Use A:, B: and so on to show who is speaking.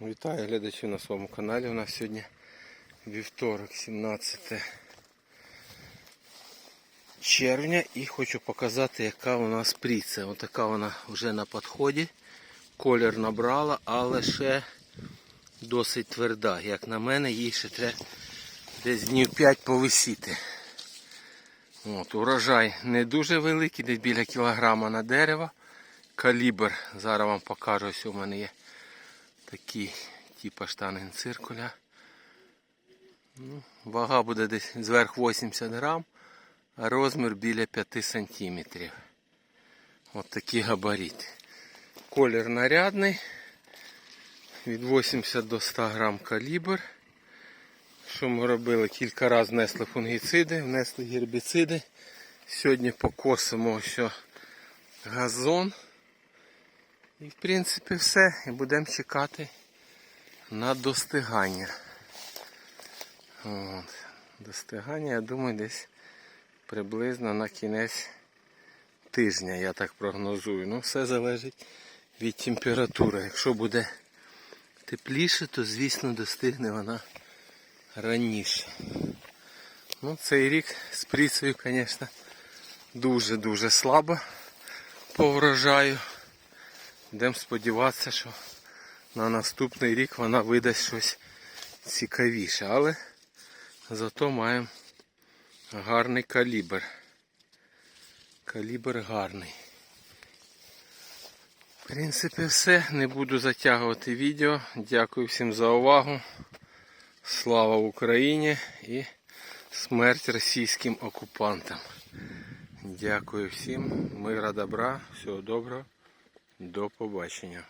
A: Вітаю глядачів на своєму каналі. У нас сьогодні вівторок, 17 червня і хочу показати, яка у нас пріця. Отака вона вже на підході. Колір набрала, але ще досить тверда. Як на мене, їй ще треба десь днів 5 повисіти. От, урожай не дуже великий, десь біля кілограма на дерево. Калібр, зараз вам покажу, ось у мене є такий типа штангенциркуля. Ну, вага буде десь зверху 80 грам, а розмір біля 5 сантиметрів. От такі габарити. Колір нарядний. Від 80 до 100 грам калібр. Що ми робили? Кілька разів внесли фунгіциди, внесли гербіциди. Сьогодні покосимо ось газон. І в принципі все. І будемо чекати на достигання. От. Достигання, я думаю, десь приблизно на кінець тижня, я так прогнозую. Ну, все залежить від температури. Якщо буде тепліше, то звісно достигне вона раніше. Ну, цей рік з пріцею, звісно, дуже-дуже слабо по врожаю. Будемо сподіватися, що на наступний рік вона видасть щось цікавіше. Але зато маємо гарний калібр. Калібр гарний. В принципі, все. Не буду затягувати відео. Дякую всім за увагу. Слава Україні і смерть російським окупантам. Дякую всім. Мира добра, всього доброго. До побачення.